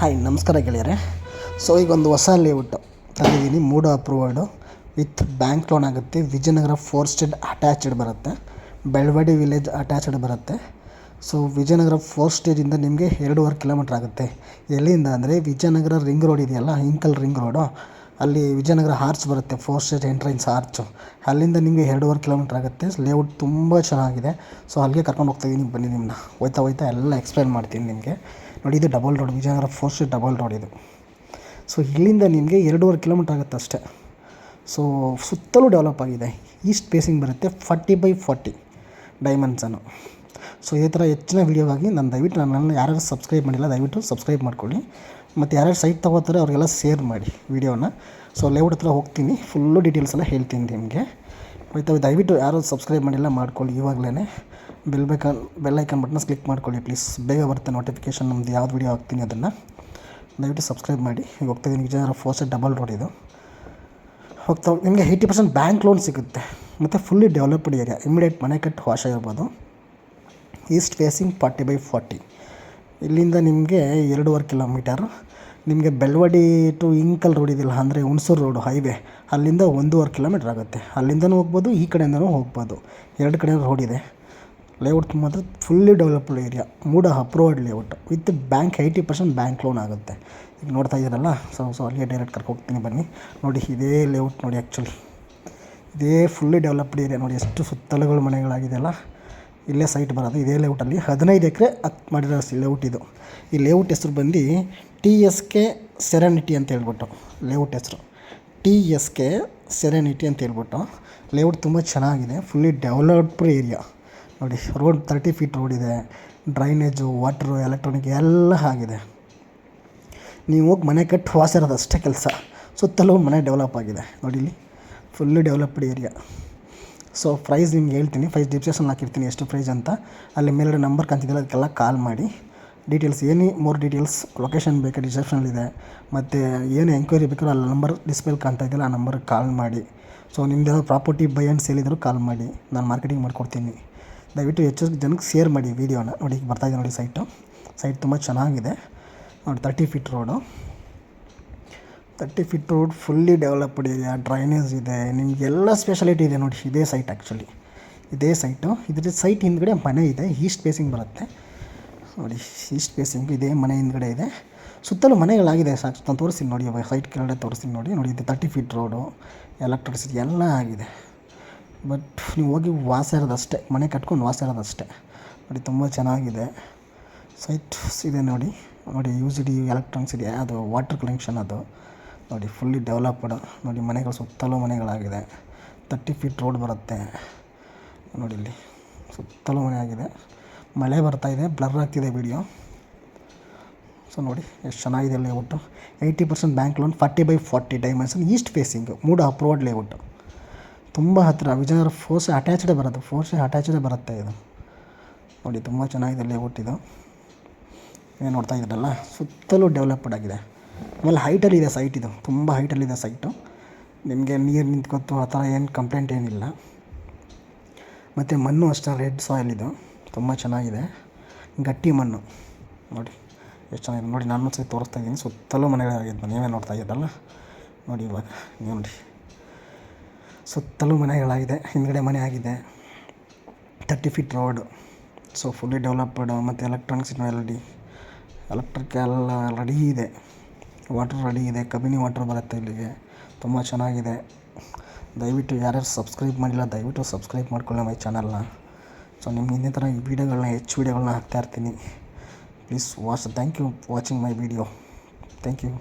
Hi ನಮಸ್ಕಾರ ಗೆಳೆಯರೆ. So ಈಗ ಒಂದು ಹೊಸ ಲೇಔಟ್ ತಂದಿದ್ದೀನಿ. MUDA approved with bank loan ಆಗುತ್ತೆ. ವಿಜಯನಗರ ಫೋರ್ ಸ್ಟೇಟ್ ಅಟ್ಯಾಚ್ಡ್ ಬರುತ್ತೆ. ಬೆಳವಡಿ ವಿಲೇಜ್ ಅಟ್ಯಾಚ್ಡ್ ಬರುತ್ತೆ. ಸೊ ವಿಜಯನಗರ ಫೋರ್ ಸ್ಟೇಜಿಂದ ನಿಮಗೆ ಎರಡೂವರೆ ಕಿಲೋಮೀಟ್ರ್ ಆಗುತ್ತೆ. ಎಲ್ಲಿಂದ ಅಂದರೆ ವಿಜಯನಗರ ರಿಂಗ್ ರೋಡ್ ಇದೆಯಲ್ಲ ಇಂಕಲ್ ರಿಂಗ್ ರೋಡು ಅಲ್ಲಿ ವಿಜಯನಗರ ಆರ್ಚ್ ಬರುತ್ತೆ ಫೋರ್ ಸ್ಟೇಟ್ ಎಂಟ್ರೆನ್ಸ್ ಆರ್ಚು ಅಲ್ಲಿಂದ ನಿಮಗೆ ಎರಡೂವರೆ ಕಿಲೋಮೀಟ್ರ್ ಆಗುತ್ತೆ. ಲೇಔಟ್ ತುಂಬ ಚೆನ್ನಾಗಿದೆ. ಸೊ ಅಲ್ಲಿಗೆ ಕರ್ಕೊಂಡು ಹೋಗ್ತಾ ಇದ್ದೀನಿ ಬನ್ನಿ ನಿಮ್ಮನ್ನ ಹೋಯ್ತಾ ಹೋಯ್ತಾ ಎಲ್ಲ ಎಕ್ಸ್ಪ್ಲೇನ್ ಮಾಡ್ತೀನಿ ನಿಮಗೆ. ನೋಡಿ, ಇದು double road Vijayanagar four stage double road ಇದು. ಸೊ ಇಲ್ಲಿಂದ ನಿಮಗೆ ಎರಡೂವರೆ ಕಿಲೋಮೀಟ್ರ್ ಆಗುತ್ತೆ ಅಷ್ಟೇ. ಸೊ ಸುತ್ತಲೂ ಡೆವಲಪ್ ಆಗಿದೆ. ಈಸ್ಟ್ ಪೇಸಿಂಗ್ ಬರುತ್ತೆ forty by forty dimension so ಇದೇ ಥರ ಹೆಚ್ಚಿನ ವೀಡಿಯೋಗಾಗಿ ನಾನು ದಯವಿಟ್ಟು ನನ್ನ ಯಾರ್ಯಾರು ಸಬ್ಸ್ಕ್ರೈಬ್ ಮಾಡಿಲ್ಲ, ದಯವಿಟ್ಟು ಸಬ್ಸ್ಕ್ರೈಬ್ ಮಾಡ್ಕೊಳ್ಳಿ. ಮತ್ತು ಯಾರ್ಯಾರು ಸೈಟ್ ತೊಗೋತಾರೆ ಅವರಿಗೆಲ್ಲ ಶೇರ್ ಮಾಡಿ ವೀಡಿಯೋನ. ಸೊ ಲೇಔಟ್ ಹತ್ರ ಹೋಗ್ತೀನಿ ಫುಲ್ಲು ಡೀಟೇಲ್ಸ್ ಎಲ್ಲ ಹೇಳ್ತೀನಿ ನಿಮಗೆ. ಹೋಯ್ತಾ ದಯವಿಟ್ಟು ಯಾರು ಸಬ್ಸ್ಕ್ರೈಬ್ ಮಾಡಿಲ್ಲ ಮಾಡ್ಕೊಳ್ಳಿ ಇವಾಗಲೇ ಬೆಲ್ ಬೇಕನ್ ಬೆಲ್ ಐಕನ್ ಬಟನ್ನ ಕ್ಲಿಕ್ ಮಾಡ್ಕೊಳ್ಳಿ ಪ್ಲೀಸ್. ಬೇಗ ಬರುತ್ತೆ ನೋಟಿಫಿಕೇಷನ್ ನಮ್ದು ಯಾವ್ದು ವೀಡಿಯೋ ಹಾಕ್ತೀನಿ ಅದನ್ನು. ದಯವಿಟ್ಟು ಸಬ್ಸ್ಕ್ರೈಬ್ ಮಾಡಿ. ಈಗ ಹೋಗ್ತಾ ಇದ್ದೀನಿ ವಿಜಯನಗರ ಫೋರ್ಸ್ ಡಬಲ್ ರೋಡ್ ಇದು. ಹೋಗ್ತಾ, ನಿಮಗೆ ಏಯ್ಟಿ ಪರ್ಸೆಂಟ್ ಬ್ಯಾಂಕ್ ಲೋನ್ ಸಿಗುತ್ತೆ. ಮತ್ತು ಫುಲ್ಲಿ ಡೆವಲಪ್ಡ್ ಏರಿಯಾ ಇಮಿಡಿಯೇಟ್ ಮನೆ ಕಟ್ಟು ವಾಶ ಇರ್ಬೋದು east facing forty by forty. ಇಲ್ಲಿಂದ ನಿಮಗೆ ಎರಡೂವರೆ ಕಿಲೋಮೀಟರ್. ನಿಮಗೆ ಬೆಳವಡಿ ಟು ಇಂಕಲ್ ರೋಡ್ ಇದೆಯಲ್ಲ, ಅಂದರೆ ಹುಣಸೂರು ರೋಡು ಹೈವೇ, ಅಲ್ಲಿಂದ ಒಂದೂವರೆ ಕಿಲೋಮೀಟ್ರ್ ಆಗುತ್ತೆ. ಅಲ್ಲಿಂದನೂ ಹೋಗ್ಬೋದು, ಈ ಕಡೆಯಿಂದನೂ ಹೋಗ್ಬೋದು. ಎರಡು ಕಡೆ ರೋಡ್ ಇದೆ. ಲೇಔಟ್ ಮಾತ್ರ fully developed area MUDA approved layout with bank eighty percent bank loan ಆಗುತ್ತೆ. ಈಗ ನೋಡ್ತಾ ಇದ್ದೀರಲ್ಲ ಸೊ ಸೊ ಅಲ್ಲಿಗೆ ಡೈರೆಕ್ಟ್ ಕರ್ಕೊ ಹೋಗ್ತೀನಿ ಬನ್ನಿ. ನೋಡಿ, ಇದೇ ಲೇಔಟ್ ನೋಡಿ ಆ್ಯಕ್ಚುಲಿ ಇದೇ ಫುಲ್ಲಿ ಡೆವಲಪ್ಡ್ ಏರಿಯಾ ನೋಡಿ, ಎಷ್ಟು ಸುತ್ತಲುಗಳು ಮನೆಗಳಾಗಿದೆಯಲ್ಲ ಇಲ್ಲೇ ಸೈಟ್ ಬರೋದು, ಇದೇ ಲೇಔಟಲ್ಲಿ ಹದಿನೈದು ಎಕರೆ ಹತ್ತು ಮಾಡಿರೋ ಲೇಔಟ್ ಇದು. ಈ ಲೇಔಟ್ ಹೆಸರು ಬಂದು ಟಿ ಎಸ್ ಕೆ ಸೆರೆನಿಟಿ ಅಂತ ಹೇಳ್ಬಿಟ್ಟು ಲೇಔಟ್ ಹೆಸರು. ಟಿ ಎಸ್ ಕೆ ಸೆರೆನಿಟಿ ಅಂತ ಹೇಳ್ಬಿಟ್ಟು. ಲೇಔಟ್ ತುಂಬ ಚೆನ್ನಾಗಿದೆ ಫುಲ್ಲಿ ಡೆವಲಪ್ಡ್ ಏರಿಯಾ ನೋಡಿ ರೋಡ್ ತರ್ಟಿ ಫೀಟ್ ರೋಡ್ ಇದೆ ಡ್ರೈನೇಜು ವಾಟ್ರು ಎಲೆಕ್ಟ್ರಾನಿಕ್ ಎಲ್ಲ ಆಗಿದೆ. ನೀವು ಹೋಗಿ ಮನೆ ಕಟ್ಟಿ ವಾಸ ಇರೋದು ಅಷ್ಟೇ ಕೆಲಸ. ಸುತ್ತಲೂ ಮನೆ ಡೆವಲಪ್ ಆಗಿದೆ. ನೋಡಿ ಇಲ್ಲಿ full developed area so price ನಿಮ್ಗೆ ಹೇಳ್ತೀನಿ. ಪ್ರೈಸ್ ಡಿಸ್ಕ್ರಿಪ್ಷನ್ ಹಾಕಿರ್ತೀನಿ. ಎಷ್ಟು ಪ್ರೈಸ್ ಅಂತ. ಅಲ್ಲಿ ಮೇಲ್ಗಡೆ ನಂಬರ್ ಕಾಣ್ತಿದ್ದಲ್ಲ ಅದಕ್ಕೆಲ್ಲ ಕಾಲ್ ಮಾಡಿ. ಡೀಟೇಲ್ಸ್ ಏನಿ ಮೋರ್ ಡೀಟೇಲ್ಸ್ ಲೊಕೇಶನ್ ಬೇಕಾ ಡಿಸ್ಕ್ರಿಪ್ಷನಲ್ಲಿದೆ ಮತ್ತು ಏನು ಎಂಕ್ವೈರಿ ಬೇಕಾದ್ರೂ ಅಲ್ಲಿ ನಂಬರ್ ಡಿಸ್ಪ್ಲೇ ಕಾಣ್ತಾ ಇದೆಯಲ್ಲ, ಆ ನಂಬರ್ಗೆ ಕಾಲ್ ಮಾಡಿ. ಸೊ ಯಾವ್ದು ಪ್ರಾಪರ್ಟಿ ಬೈ ಆ್ಯಂಡ್ ಸೇಲ್ ಇದ್ದರೂ ಕಾಲ್ ಮಾಡಿ. ನಾನು ಮಾರ್ಕೆಟಿಂಗ್ ಮಾಡ್ಕೊಡ್ತೀನಿ. ದಯವಿಟ್ಟು ಹೆಚ್ಚು ಜನಕ್ಕೆ ಶೇರ್ ಮಾಡಿ ವೀಡಿಯೋನ ನೋಡಿ ಬರ್ತಾಯಿದೆ ನೋಡಿ ಸೈಟು ಸೈಟ್ ತುಂಬ ಚೆನ್ನಾಗಿದೆ. ನೋಡಿ thirty feet road thirty feet road fully developed ಇದೆ ಡ್ರೈನೇಜ್ ಇದೆ. ನಿಮಗೆಲ್ಲ ಸ್ಪೆಷಾಲಿಟಿ ಇದೆ ನೋಡಿ, ಇದೇ ಸೈಟ್ ಆ್ಯಕ್ಚುಲಿ ಇದೇ ಸೈಟು ಇದ್ರ ಸೈಟ್ ಹಿಂದ್ಗಡೆ ಮನೆ ಇದೆ ಈಸ್ಟ್ ಫೇಸಿಂಗ್ ಬರುತ್ತೆ. ನೋಡಿ ಈಸ್ಟ್ ಫೇಸಿಂಗ್ ಇದೇ, ಮನೆ ಹಿಂದ್ಗಡೆ ಇದೆ. ಸುತ್ತಲೂ ಮನೆಗಳಾಗಿದೆ ಸಾಕು ನಾನು ತೋರಿಸ್ತೀನಿ ನೋಡಿ ಸೈಟ್ ಕೆಳಗಡೆ ತೋರಿಸ್ತೀನಿ ನೋಡಿ. ನೋಡಿ, ಇದು ತರ್ಟಿ ಫೀಟ್ ರೋಡು ಎಲೆಕ್ಟ್ರಿಸಿಟಿ ಎಲ್ಲ ಆಗಿದೆ. ಬಟ್ ನೀವು ಹೋಗಿ ವಾಸ ಇರೋದಷ್ಟೇ ಮನೆ ಕಟ್ಕೊಂಡು ವಾಸ ಇರೋದಷ್ಟೇ ನೋಡಿ ತುಂಬ ಚೆನ್ನಾಗಿದೆ. ಸೈಟ್ಸ್ ಇದೆ ನೋಡಿ. ನೋಡಿ ಯು ಸಿ ಡಿ ಎಲೆಕ್ಟ್ರಾನಿಕ್ಸ್ ಇದೆ, ಅದು ವಾಟರ್ ಕನೆಕ್ಷನ್ ಅದು. ನೋಡಿ ಫುಲ್ಲಿ ಡೆವಲಪ್ಡ್ ನೋಡಿ, ಮನೆಗಳು ಸುತ್ತಲೂ ಮನೆಗಳಾಗಿದೆ. ತರ್ಟಿ ಫೀಟ್ ರೋಡ್ ಬರುತ್ತೆ. ನೋಡಿ ಇಲ್ಲಿ, ಸುತ್ತಲೂ ಮನೆ ಆಗಿದೆ ಮಳೆ ಬರ್ತಾಯಿದೆ ಬ್ಲರ್ ಆಗ್ತಿದೆ ವಿಡಿಯೋ ಸೊ ನೋಡಿ, ಎಷ್ಟು ಚೆನ್ನಾಗಿದೆ layout eighty percent bank loan forty by forty dimension east facing MUDA approved layout ತುಂಬ ಹತ್ತಿರ ವಿಜಯನಗರ ಫೋರ್ಸ್ ಅಟ್ಯಾಚ್ಡೇ ಬರುತ್ತೆ ಫೋರ್ಸ್ ಅಟ್ಯಾಚ್ಡೇ ಬರುತ್ತೆ ಇದು. ನೋಡಿ, ತುಂಬ ಚೆನ್ನಾಗಿದೆ ಲೇಔಟ್ ಇದು. ಏನು ನೋಡ್ತಾ ಇದ್ದೀರಲ್ಲ ಸುತ್ತಲೂ ಡೆವಲಪ್ಡ್ ಆಗಿದೆ. ಆಮೇಲೆ ಹೈಟಲ್ಲಿದೆ ಸೈಟ್ ಇದು. ತುಂಬ ಹೈಟಲ್ಲಿದೆ ಸೈಟು ನಿಮಗೆ ನೀರು ನಿಂತ್ಕೊತು ಆ ಥರ ಏನು ಕಂಪ್ಲೇಂಟ್ ಏನಿಲ್ಲ. ಮತ್ತು ಮಣ್ಣು ಅಷ್ಟೇ ರೆಡ್ ಸಾಯಿಲ್ ಇದು. ತುಂಬ ಚೆನ್ನಾಗಿದೆ. ಗಟ್ಟಿ ಮಣ್ಣು. ನೋಡಿ, ಎಷ್ಟು ಚೆನ್ನಾಗಿದೆ. ನೋಡಿ, ನಾನು ಸಹ ತೋರಿಸ್ತಾ ಇದ್ದೀನಿ. ಸುತ್ತಲೂ ಮನೆಗಳಾಗಿದ್ದು ನೀವೇ ನೋಡ್ತಾ ಇದ್ದೀರಲ್ಲ? ನೋಡಿ ಇವಾಗ, ನೀವು ನೋಡಿ. ಸುತ್ತಲೂ ಮನೆಗಳಾಗಿದೆ. ಹಿಂದ್ಗಡೆ ಮನೆ ಆಗಿದೆ. Thirty feet road so fully developed ಮತ್ತು ಎಲೆಕ್ಟ್ರಾನಿಕ್ಸ್ ಎಲ್ ಡಿ ಎಲೆಕ್ಟ್ರಿಕ್ ಎಲ್ಲ ರೆಡಿ ಇದೆ. ವಾಟ್ರ್ ರೆಡಿ ಇದೆ, ಕಬಿನಿ ವಾಟ್ರ್ ಬರುತ್ತೆ ಇಲ್ಲಿಗೆ. ತುಂಬ ಚೆನ್ನಾಗಿದೆ. ದಯವಿಟ್ಟು ಯಾರ್ಯಾರು ಸಬ್ಸ್ಕ್ರೈಬ್ ಮಾಡಿಲ್ಲ, ದಯವಿಟ್ಟು ಸಬ್ಸ್ಕ್ರೈಬ್ ಮಾಡ್ಕೊಳ್ಳಿ ಮೈ ಚಾನಲ್ನ ಸೊ ನಿಮ್ಗೆ ಇನ್ನೇ ಥರ ಈ ವೀಡಿಯೋಗಳನ್ನ ಹೆಚ್ಚು ವೀಡಿಯೋಗಳನ್ನ ಹಾಕ್ತಾ ಇರ್ತೀನಿ. Please watch thank you watching my video thank you